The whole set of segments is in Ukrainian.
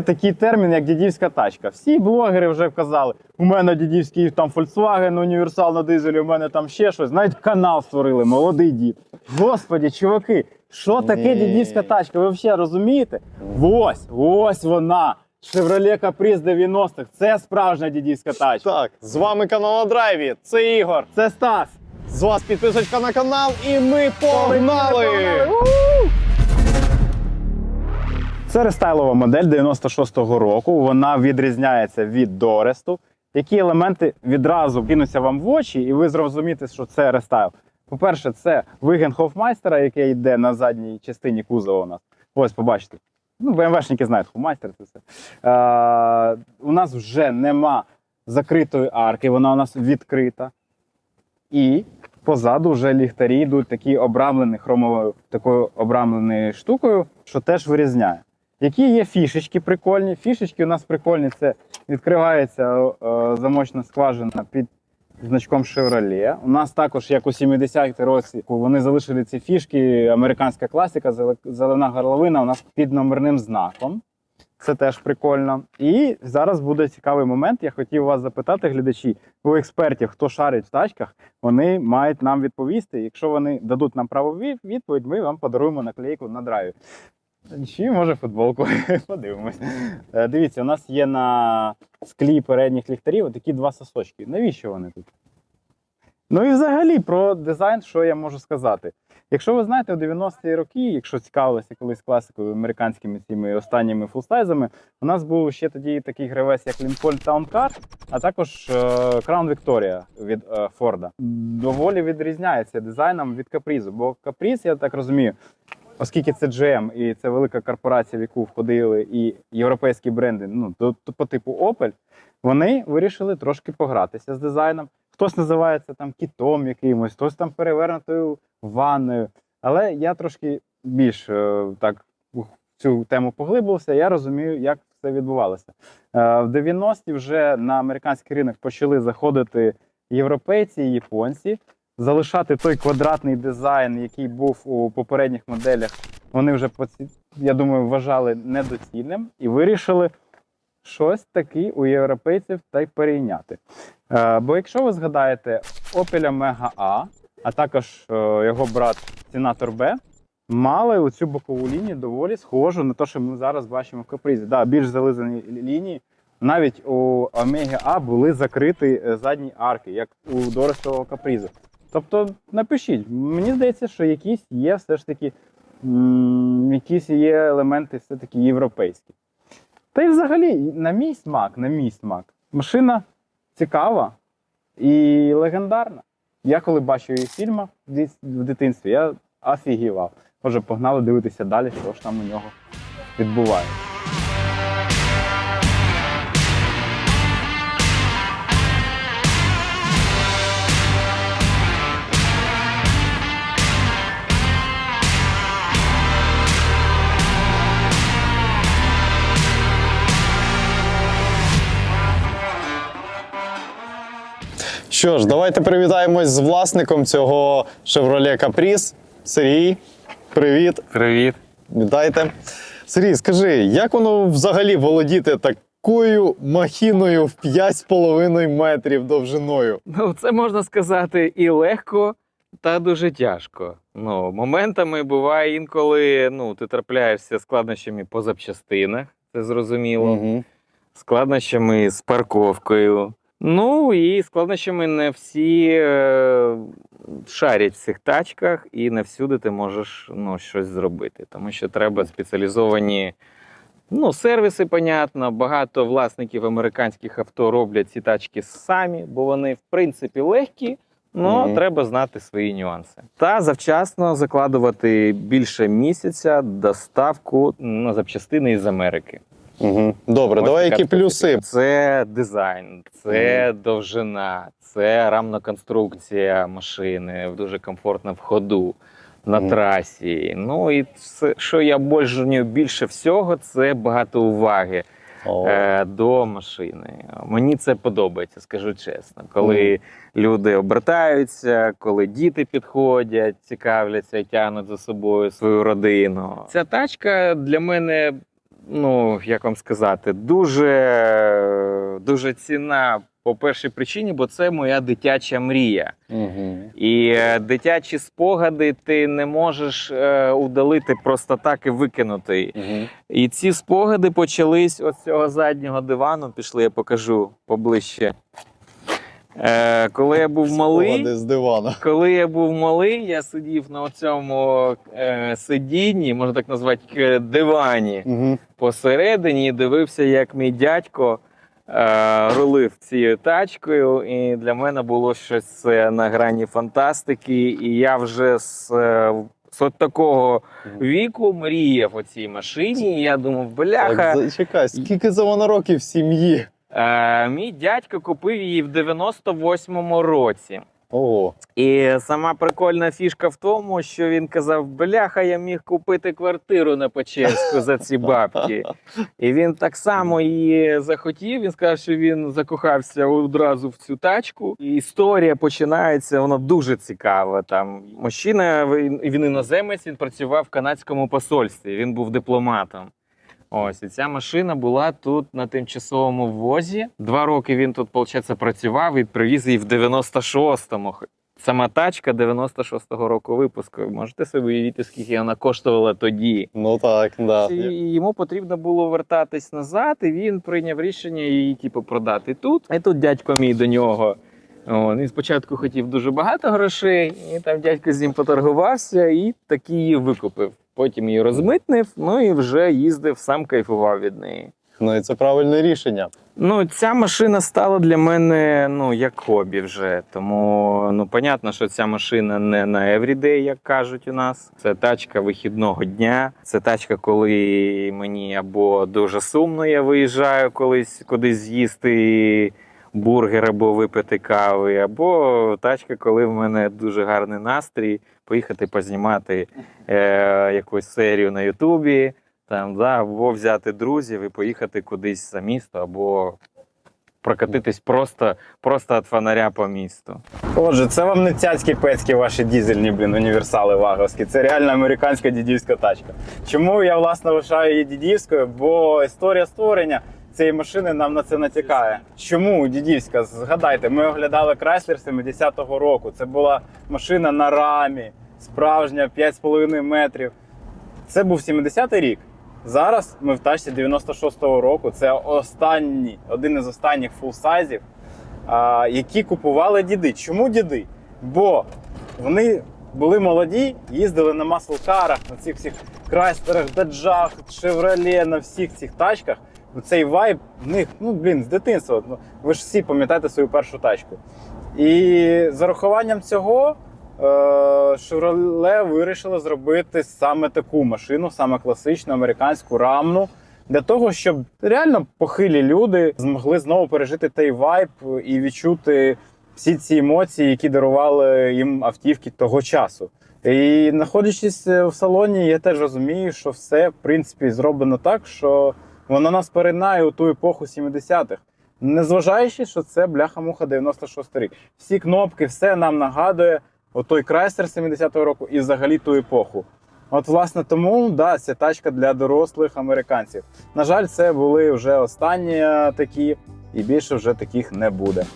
Такий термін, як дідівська тачка. Всі блогери вже вказали, у мене дідівський там Volkswagen, універсал на дизелі, у мене там ще щось. Навіть канал створили, молодий дід. Господі, чуваки, що таке дідівська тачка? Ви взагалі розумієте? Ось, ось вона. Chevrolet Caprice 90-х. Це справжня дідівська тачка. Так, з вами канал на драйві. Це Ігор. Це Стас. З вас підписочка на канал, і ми погнали! Це рестайлова модель 96-го року. Вона відрізняється від Доресту. Які елементи відразу кинуться вам в очі, і ви зрозумієте, що це рестайл. По-перше, це виген Хофмайстера, який йде на задній частині кузова у нас. Ось, побачите. Ну, БМВшники знають, Хофмайстер це все. Е, у нас вже нема закритої арки, вона у нас відкрита. І позаду вже ліхтарі йдуть такі обрамлені хромовою такою обрамленою штукою, що теж вирізняє. Які є фішечки прикольні? Фішечки у нас прикольні. Це відкривається замочна скважина під значком Chevrolet. У нас також, як у 70-ті році, вони залишили ці фішки. Американська класика, зелена горловина у нас під номерним знаком. Це теж прикольно. І зараз буде цікавий момент. Я хотів вас запитати, глядачі, у експертів, хто шарить в тачках, вони мають нам відповісти. Якщо вони дадуть нам праву ві- відповідь, ми вам подаруємо наклейку на драйві. Чи може футболку? Подивимось. Е, Дивіться, у нас є на склі передніх ліхтарів такі два сосочки. Навіщо вони тут? Ну і взагалі про дизайн, що я можу сказати. Якщо ви знаєте, у 90-ті роки, якщо цікавилися колись класикою американськими цими останніми фулстайзами, у нас був ще тоді такий гравець, як Lincoln Town Car, а також е, Crown Victoria від е, Форда. Доволі відрізняється дизайном від Капрізу. Бо Капріз, я так розумію, оскільки це GM і це велика корпорація, в яку входили і європейські бренди, ну то по типу Opel, вони вирішили трошки погратися з дизайном. Хтось називає це там кітом якимось, хтось там перевернутою ванною. Але я трошки більш е, так в цю тему поглибився. Я розумію, як все відбувалося. Е, в 90-ті вже на американський ринок почали заходити європейці і японці. Залишати той квадратний дизайн, який був у попередніх моделях, вони вже я думаю, вважали недоцільним і вирішили щось таке у європейців та й перейняти. Е, бо якщо ви згадаєте Opel Mega A, а також е, його брат Senator B, мали оцю бокову лінію доволі схожу на те, що ми зараз бачимо в капризі. Да, більш зализані лінії. Навіть у Омеги А були закриті е, задні арки, як у Дорестового капризу. Тобто напишіть, мені здається, що якісь є все ж таки якісь є елементи все-таки європейські. Та й взагалі, на мій смак, на мій смак, машина цікава і легендарна. Я коли бачив її в в дитинстві, я офігівав. Отже, погнали дивитися далі, що ж там у нього відбувається. Що ж, давайте привітаємось з власником цього Chevrolet Caprice. Сергій, привіт, Привіт. вітайте. Сергій, скажи, як воно взагалі володіти такою махіною в 5,5 метрів довжиною? Ну, це можна сказати і легко, та дуже тяжко. Ну, моментами буває інколи ну, ти трапляєшся складнощами по запчастинах, це зрозуміло, Угу. складнощами з парковкою. Ну і складнощами не всі е, шарять в цих тачках, і не всюди ти можеш ну, щось зробити. Тому що треба спеціалізовані ну, сервіси, понятно. Багато власників американських авто роблять ці тачки самі, бо вони, в принципі, легкі. але Мгм. треба знати свої нюанси. Та завчасно закладувати більше місяця доставку на запчастини із Америки. Угу. Добре, Ось давай які плюси. Це дизайн, це довжина, це рамна конструкція машини, дуже комфортно в ходу на Мгм. трасі. Ну і це, що я обожнюю більше всього, це багато уваги е, до машини. Мені це подобається, скажу чесно. Коли люди обертаються, коли діти підходять, цікавляться тягнуть за собою свою родину. Ця тачка для мене ну як вам сказати, дуже, дуже ціна по першій причині, бо це моя дитяча мрія. Угу. І е, дитячі спогади ти не можеш е, удалити просто так і викинути. Угу. І ці спогади почались от з цього заднього дивану. Пішли, я покажу поближче. Е, коли я був малий, з дивана. коли я був малий, я сидів на цьому е, сидінні, можна так назвати, дивані Угу. посередині і дивився, як мій дядько е, рулив цією тачкою. І для мене було щось е, на грані фантастики. І я вже з, е, з от такого віку мріяв о цій машині. І я думав, бляха. Так, зачекай, скільки за вона років в сім'ї? Е, мій дядько купив її в 98-му році. Ого. І сама прикольна фішка в тому, що він казав: бляха, я міг купити квартиру на Печерську за ці бабки. І він так само її захотів. Він сказав, що він закохався одразу в цю тачку. І історія починається, вона дуже цікава. Там мужчина, він він іноземець, він працював в канадському посольстві. Він був дипломатом. Ось і ця машина була тут на тимчасовому ввозі. Два роки він тут, виходить, працював і привіз її в 96-му. Сама тачка 96-го року випуску. Можете собі уявити, скільки вона коштувала тоді. Ну так, да. І йому потрібно було вертатись назад, і він прийняв рішення її, типу, продати тут. І тут дядько мій до нього. О, він спочатку хотів дуже багато грошей, і там дядько з ним поторгувався і таки її викупив. Потім її розмитнив, ну і вже їздив, сам кайфував від неї. Ну і це правильне рішення. Ну, ця машина стала для мене ну, як хобі вже. Тому ну, понятно, що ця машина не на everyday, як кажуть у нас. Це тачка вихідного дня. Це тачка, коли мені або дуже сумно, я виїжджаю колись кудись з'їсти бургер або випити кави, або тачка, коли в мене дуже гарний настрій, поїхати познімати е, якусь серію на Ютубі. Там, да, або взяти друзів і поїхати кудись за місто, або прокатитись просто, просто від фонаря по місту. Отже, це вам не цяцькі пецькі ваші дізельні, блін, універсали ваговські. Це реально американська дідівська тачка. Чому я власне вважаю її дідівською? Бо історія створення цієї машини нам на це натякає. Чому дідівська? Згадайте, ми оглядали Chrysler 70-го року. Це була машина на рамі, справжня 5,5 метрів. Це був 70-й рік. Зараз ми в тачці 96-го року. Це останній, один із останніх фулсайзів, які купували діди. Чому діди? Бо вони були молоді, їздили на маслкарах, на цих всіх крайстерах, даджах, шевроле, на всіх цих тачках. Ну, Цей вайб в них, ну блін, з дитинства. Ну, ви ж всі пам'ятаєте свою першу тачку. І з урахуванням цього е, Chevrolet вирішили зробити саме таку машину, саме класичну американську рамну, для того, щоб реально похилі люди змогли знову пережити той вайб і відчути всі ці емоції, які дарували їм автівки того часу. І знаходячись в салоні, я теж розумію, що все в принципі зроблено так, що воно нас перейнає у ту епоху 70-х. Незважаючи, що це бляха-муха 96 рік. Всі кнопки, все нам нагадує отой Chrysler 70-го року і взагалі ту епоху. От, власне, тому да, це тачка для дорослих американців. На жаль, це були вже останні е, такі, і більше вже таких не буде.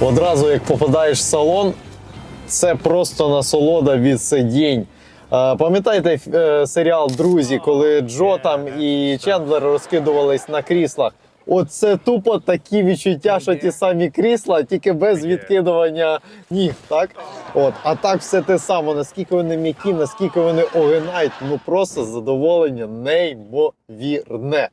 Одразу як попадаєш в салон, це просто насолода від сидінь. Пам'ятаєте е, серіал Друзі, коли Джо там і Чендлер розкидувались на кріслах? Оце тупо такі відчуття, що ті самі крісла, тільки без відкидування ніг. Так? От. А так все те саме, наскільки вони м'які, наскільки вони огинають, ну просто задоволення неймовірне. Е,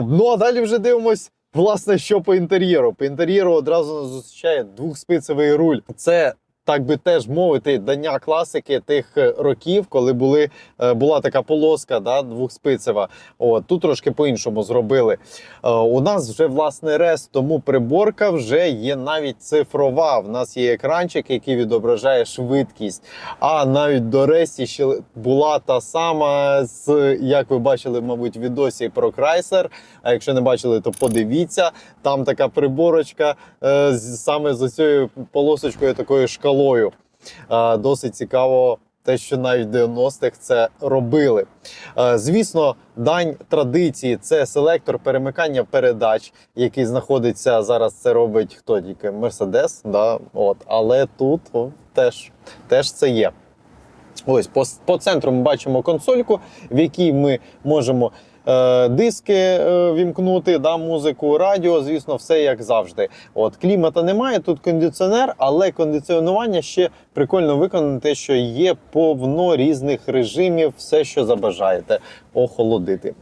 ну а далі вже дивимось. Власне, що по інтер'єру? По інтер'єру одразу зустрічає двохспицевий руль. Це так би теж мовити, дання класики тих е, років, коли були, е, була така полоска да, двохспицева. От, тут трошки по-іншому зробили. Е, У нас вже власне рез, тому приборка вже є навіть цифрова. В нас є екранчик, який відображає швидкість. А навіть до ресті ще була та сама, з, як ви бачили, мабуть, в відосі про Крайсер. А якщо не бачили, то подивіться. Там така приборочка саме з цією полосочкою, такою шкалою. Е, досить цікаво. Те, що навіть в 90-х це робили. Звісно, дань традиції це селектор перемикання передач, який знаходиться зараз. Це робить хто тільки Мерседес. Да? От. Але тут о, теж, теж це є. Ось по, по центру ми бачимо консольку, в якій ми можемо диски е, вімкнути, да, музику, радіо, звісно, все як завжди. От клімата немає, тут кондиціонер, але кондиціонування ще прикольно виконане, те, що є повно різних режимів, все, що забажаєте охолодити.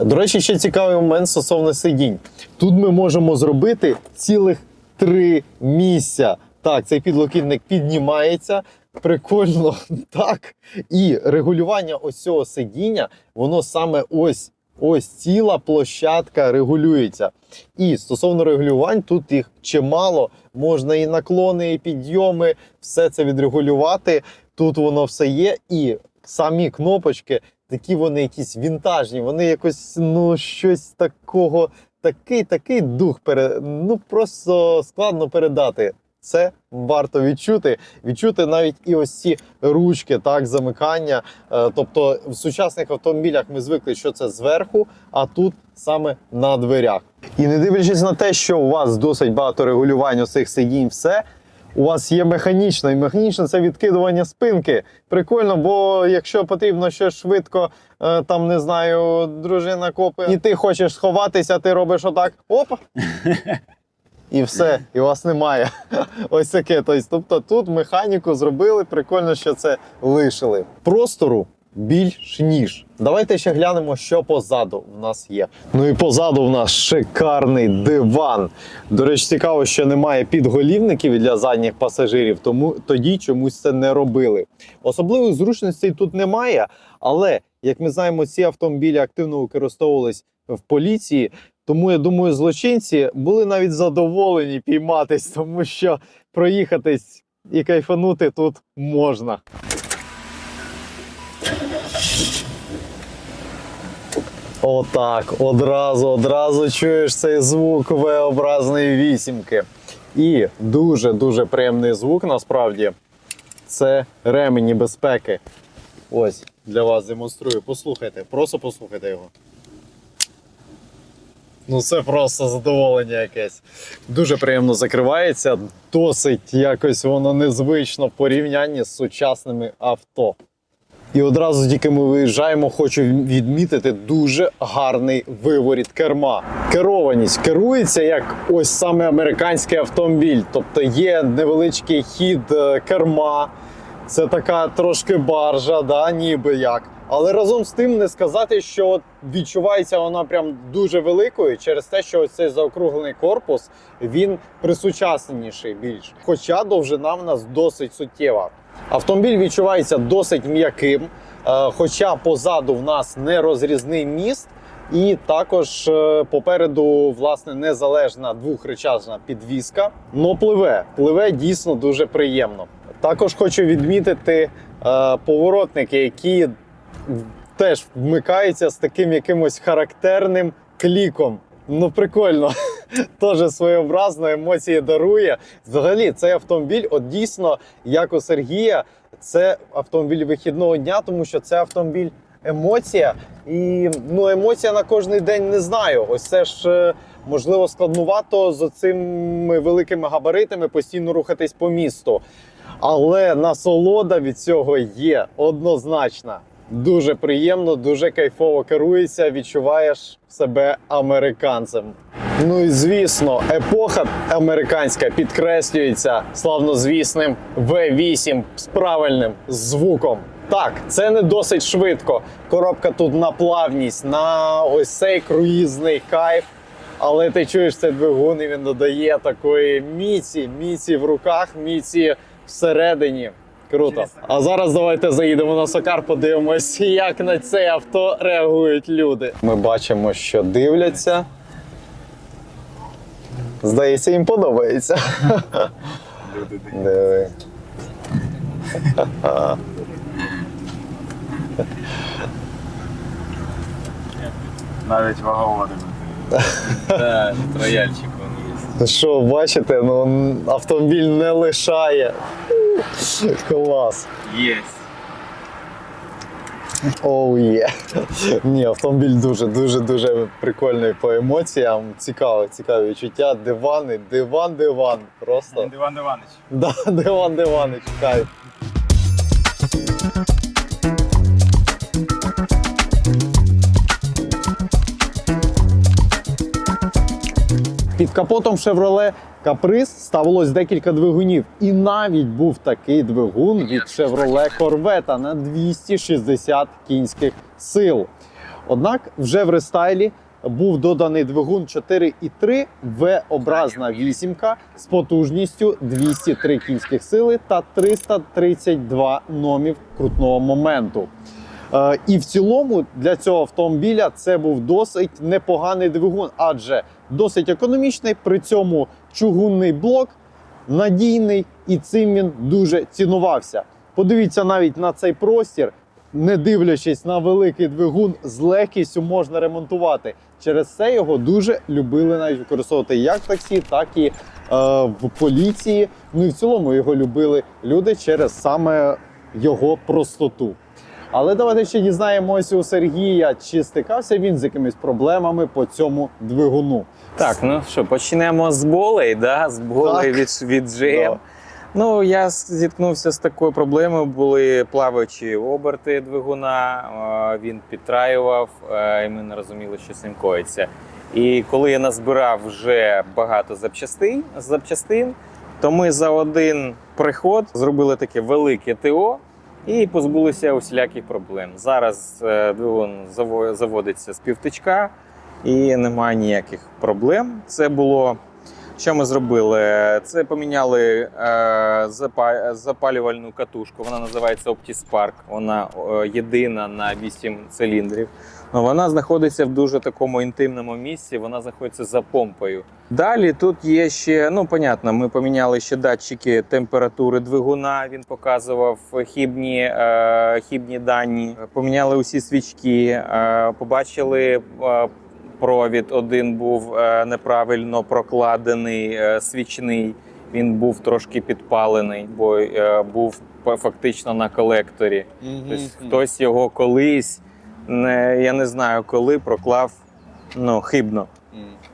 До речі, ще цікавий момент стосовно сидінь. Тут ми можемо зробити цілих три місця. Так, цей підлокітник піднімається. Прикольно, так. І регулювання ось цього сидіння, воно саме ось ось ціла площадка регулюється. І стосовно регулювань, тут їх чимало. Можна і наклони, і підйоми, все це відрегулювати. Тут воно все є. І самі кнопочки, такі вони якісь вінтажні, вони якось ну щось такого, такий, такий дух пере... ну просто складно передати. Це варто відчути. Відчути навіть і ось ці ручки, так, замикання. Е, Тобто в сучасних автомобілях ми звикли, що це зверху, а тут саме на дверях. І не дивлячись на те, що у вас досить багато регулювань цих сидінь, все. У вас є механічне, і механічне це відкидування спинки. Прикольно, бо якщо потрібно щось швидко, е, там не знаю, дружина копи, і ти хочеш сховатися, ти робиш отак, оп, і все, і вас немає. Ось таке. Тобто, тобто тут механіку зробили, прикольно, що це лишили. Простору більш ніж. Давайте ще глянемо, що позаду в нас є. Ну і позаду в нас шикарний диван. До речі, цікаво, що немає підголівників для задніх пасажирів, тому тоді чомусь це не робили. Особливих зручностей тут немає, але як ми знаємо, ці автомобілі активно використовувались в поліції. Тому я думаю, злочинці були навіть задоволені пійматись, тому що проїхатись і кайфанути тут можна. Отак, одразу, одразу чуєш цей звук V-образної вісімки. І дуже-дуже приємний звук насправді це ремені безпеки. Ось для вас демонструю. Послухайте, просто послухайте його. Ну, це просто задоволення якесь. Дуже приємно закривається, досить якось воно незвично в порівнянні з сучасними авто. І одразу тільки ми виїжджаємо, хочу відмітити дуже гарний виворіт керма. Керованість керується як ось саме американський автомобіль. Тобто є невеличкий хід е, керма, це така трошки баржа, да, ніби як. Але разом з тим не сказати, що от відчувається вона прям дуже великою через те, що цей заокруглений корпус він присучасненіший більш. Хоча довжина в нас досить суттєва. Автомобіль відчувається досить м'яким, е, хоча позаду в нас не розрізний міст, і також е, попереду власне незалежна двохречажна підвіска. Но пливе, пливе дійсно дуже приємно. Також хочу відмітити е, поворотники, які теж вмикаються з таким якимось характерним кліком. Ну, прикольно. Теж своєобразно емоції дарує. Взагалі, цей автомобіль, от дійсно, як у Сергія, це автомобіль вихідного дня, тому що це автомобіль емоція. І ну, емоція на кожний день не знаю. Ось це ж е, можливо складнувато з цими великими габаритами постійно рухатись по місту. Але насолода від цього є однозначна. Дуже приємно, дуже кайфово керується, відчуваєш себе американцем. Ну і звісно, епоха американська підкреслюється славнозвісним V8 з правильним звуком. Так, це не досить швидко. Коробка тут на плавність, на ось цей круїзний кайф. Але ти чуєш цей двигун, і він додає такої міці, міці в руках, міці всередині. Круто. А зараз давайте заїдемо на Сокар, подивимось, як на це авто реагують люди. Ми бачимо, що дивляться. Здається, їм подобається. Диви. Навіть ваговоди. Так, трояльчик він є. Що, бачите, ну автомобіль не лишає. Клас. Єс. Оу є. Ні, автомобіль дуже, дуже, дуже прикольний по емоціям. Цікаве, цікаве відчуття. Дивани, диван, диван. Просто. Диван Іванович. Да, диван, диванич, кайф. Під капотом Chevrolet Caprice ставилось декілька двигунів, і навіть був такий двигун від Chevrolet Corvette на 260 кінських сил. Однак вже в рестайлі був доданий двигун 4,3 V-образна вісімка з потужністю 203 кінських сили та 332 номів крутного моменту. Е, І в цілому для цього автомобіля це був досить непоганий двигун, адже досить економічний, при цьому чугунний блок надійний, і цим він дуже цінувався. Подивіться навіть на цей простір, не дивлячись на великий двигун, з легкістю можна ремонтувати. Через це його дуже любили навіть використовувати як в таксі, так і е, в поліції. Ну і в цілому його любили люди через саме його простоту. Але давайте ще дізнаємося у Сергія, чи стикався він з якимись проблемами по цьому двигуну. Так, ну що, почнемо з болей, да? з болей від, від GM. Да. Ну, я зіткнувся з такою проблемою. Були плаваючі оберти двигуна, е, він підтраював, е, і ми не розуміли, що з ним коїться. І коли я назбирав вже багато запчастин, запчастин, то ми за один приход зробили таке велике ТО і позбулися усіляких проблем. Зараз е, двигун заводиться з півтичка і немає ніяких проблем. Це було. Що ми зробили? Це поміняли е, запалювальну катушку. Вона називається OptiSpark. Вона е, єдина на 8 циліндрів. Ну, вона знаходиться в дуже такому інтимному місці. Вона знаходиться за помпою. Далі тут є ще, ну понятно, ми поміняли ще датчики температури двигуна. Він показував хібні, е, хібні дані. Поміняли усі свічки, е, побачили. е, Провід один був е, неправильно прокладений, е, свічний. Він був трошки підпалений, бо е, був фактично на колекторі. Тобто хтось його колись, не, я не знаю коли, проклав ну, хибно.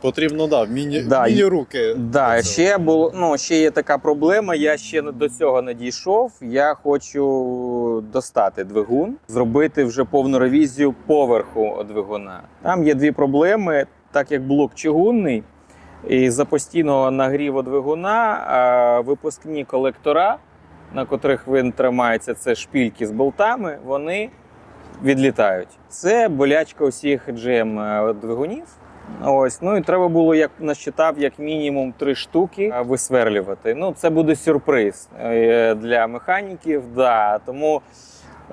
Потрібно, да, міні, Да, і- руки. Да, ще було ну ще є така проблема. Я ще до цього не дійшов. Я хочу достати двигун, зробити вже повну ревізію поверху двигуна. Там є дві проблеми, так як блок чугунний, і за постійного нагріву двигуна випускні колектора, на котрих він тримається, це шпільки з болтами, вони відлітають. Це болячка усіх GM е, двигунів. Ось, ну і треба було, як насчитав, як мінімум три штуки висверлювати. Ну, це буде сюрприз е, для механіків. Да. Тому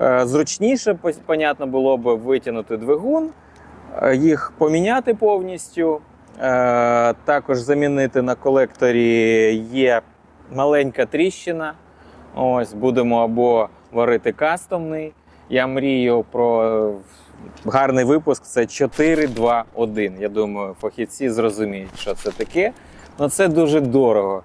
е, зручніше, понятно, було б витягнути двигун, е, їх поміняти повністю. Е, також замінити на колекторі є маленька тріщина. Ось будемо або варити кастомний. Я мрію про е, гарний випуск. Це 4-2-1. Я думаю, фахівці зрозуміють, що це таке. Ну це дуже дорого.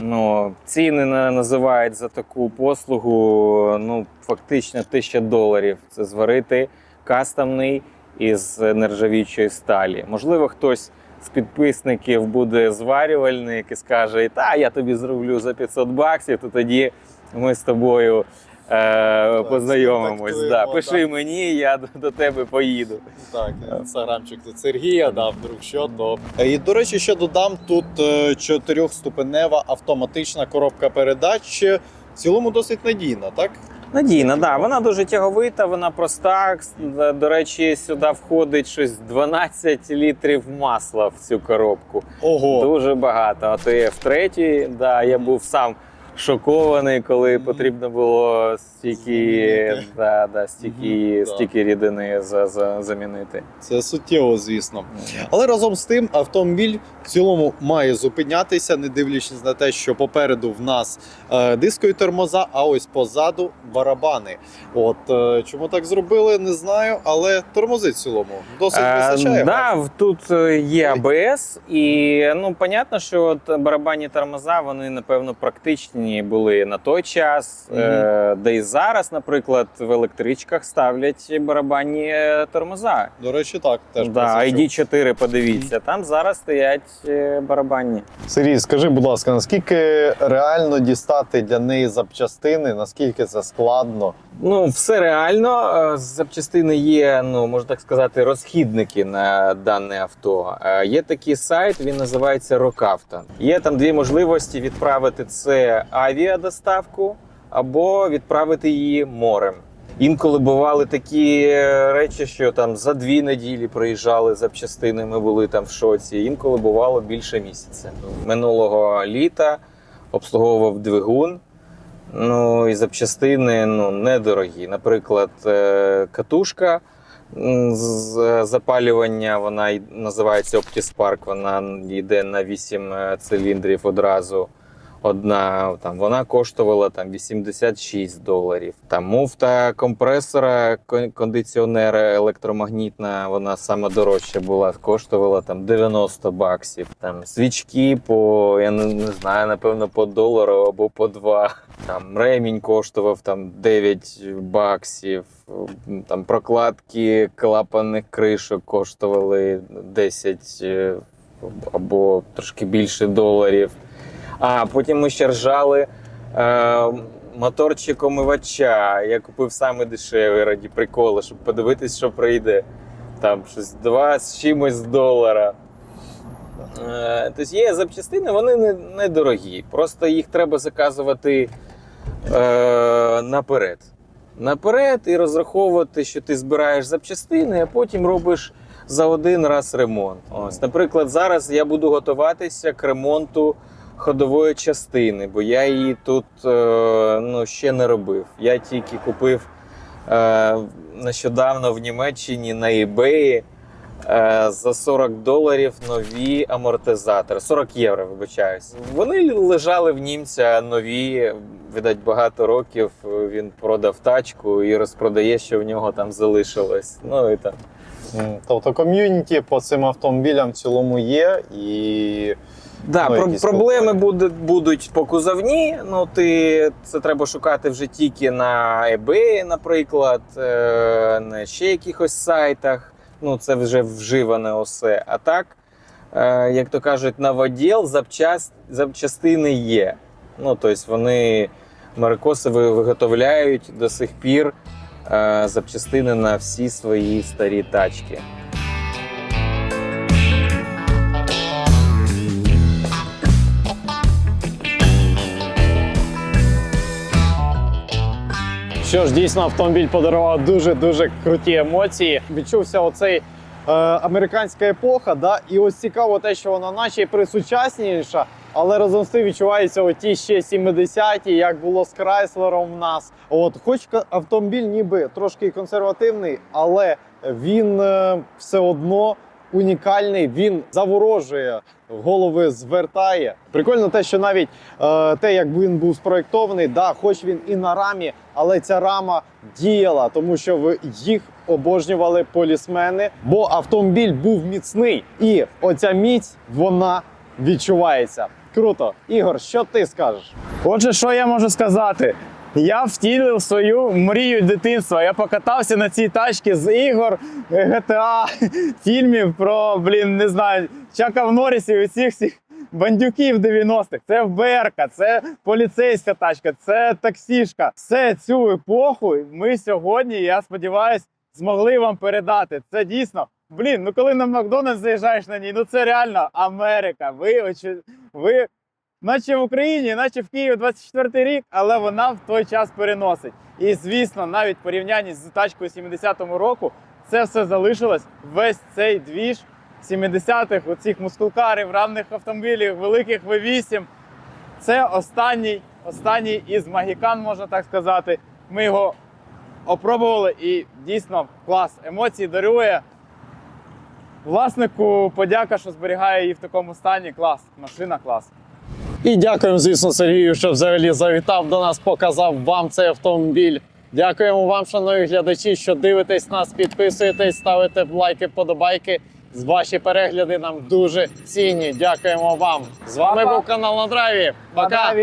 Ну, ціни називають за таку послугу ну, фактично 1000 доларів. Це зварити кастомний із нержавічої сталі. Можливо, хтось з підписників буде зварювальник і скаже: Та я тобі зроблю за 500 баксів, то тоді ми з тобою е, познайомимось. Да. Пиши мені, я до, до тебе поїду. Так, інстаграмчик тут Сергія, да, вдруг що, то. І, до речі, ще додам, тут е, чотирьохступенева автоматична коробка передач. В цілому досить надійна, так? Надійна, да, вона дуже тяговита, вона проста. До речі, сюди входить щось 12 літрів масла в цю коробку. Ого. Дуже багато. А то є в третій, да, я був сам шокований, коли потрібно було стільки, да, да, стільки, стільки рідини за, за, замінити. Це суттєво, звісно. Але разом з тим автомобіль в цілому має зупинятися, не дивлячись на те, що попереду в нас е, дискові тормоза, а ось позаду барабани. От е, чому так зробили, не знаю, але тормози в цілому досить вистачає. Е, да, тут є АБС, і ну понятно, що от барабанні тормоза вони напевно практичні були на той час, е, де і зараз, наприклад, в електричках ставлять барабанні е, тормоза. До речі, так теж Да, про. ID4, подивіться, там зараз стоять е, барабанні. Сергій, скажи, будь ласка, наскільки реально дістати для неї запчастини? Наскільки це складно? Ну, все реально. Е, Запчастини є, ну можна так сказати, розхідники на дане авто. Е, Є такий сайт, він називається Рокавто. Є там дві можливості відправити це авіадоставку або відправити її морем. Інколи бували такі е, речі, що там за дві неділі приїжджали запчастини. Ми були там в шоці. Інколи бувало більше місяця. Минулого літа обслуговував двигун. Ну і запчастини ну, недорогі. Наприклад, е, катушка з запалювання, вона називається OptiSpark, вона йде на 8 е, циліндрів одразу. Одна там вона коштувала там 86 доларів. Там муфта компресора, кон- кондиціонера електромагнітна, вона саме дорожча була, коштувала там 90 баксів. Там свічки по я не, не знаю, напевно, по долару або по два. Там ремінь коштував там 9 баксів. Там прокладки клапанних кришок коштували 10 е, або трошки більше доларів. А потім ми ще ржали е, моторчик омивача. Я купив саме дешевий раді приколу, щоб подивитись, що прийде. Там щось два з чимось долара. Е, тобто є запчастини, вони не, не дорогі. Просто їх треба заказувати е, наперед. Наперед і розраховувати, що ти збираєш запчастини, а потім робиш за один раз ремонт. Ось, наприклад, зараз я буду готуватися к ремонту ходової частини, бо я її тут е, ну, ще не робив. Я тільки купив е, нещодавно в Німеччині на eBay е, за 40 доларів нові амортизатори. 40 євро, вибачаюсь. Вони лежали в німця нові. Видать, багато років він продав тачку і розпродає, що в нього там залишилось. Ну і так. М, Тобто ком'юніті по цим автомобілям в цілому є і. Да, Ну, про- проблеми компанії. будуть, по кузовні. Ну, ти це треба шукати вже тільки на eBay, наприклад, е, на ще якихось сайтах. Ну, це вже вживане усе. А так, е, як то кажуть, новоділ запчас, запчастини є. Ну, тобто вони Марикоси виготовляють до сих пір е, запчастини на всі свої старі тачки. Що ж, дійсно, автомобіль подарував дуже-дуже круті емоції. Відчувся оцей е, американська епоха, да? і ось цікаво те, що вона наче присучасніша, але разом з тим відчуваються оті ще 70-ті, як було з Крайслером в нас. От, хоч автомобіль ніби трошки консервативний, але він е, все одно унікальний, він заворожує, голови звертає. Прикольно те, що навіть е, те, як він був спроєктований, да, хоч він і на рамі, але ця рама діяла, тому що їх обожнювали полісмени, бо автомобіль був міцний, і оця міць вона відчувається. Круто, Ігор, що ти скажеш? Отже, що я можу сказати? Я втілив свою мрію дитинства. Я покатався на цій тачці з ігор GTA, фільмів про, блін, не знаю, Чака в Норрісі і усіх всіх бандюків 90-х. Це ФБРка, це поліцейська тачка, це таксішка. Все цю епоху ми сьогодні, я сподіваюся, змогли вам передати. Це дійсно. Блін, ну коли на Макдональдс заїжджаєш на ній, ну це реально Америка. Ви, очі- ви наче в Україні, наче в Києві 24 рік, але вона в той час переносить. І звісно, навіть порівнянні з тачкою 70-го року, це все залишилось. Весь цей двіж 70-х, оцих мускулкарів, равних автомобілів, великих V8. Це останній останній із магікан, можна так сказати. Ми його опробували і дійсно клас. Емоції дарує. Власнику подяка, що зберігає її в такому стані. Клас. Машина клас. І дякуємо, звісно, Сергію, що взагалі завітав до нас, показав вам цей автомобіль. Дякуємо вам, шановні глядачі, що дивитесь нас, підписуєтесь, ставите лайки, подобайки. Ваші перегляди нам дуже цінні. Дякуємо вам. З вами був канал на драйві. Пока!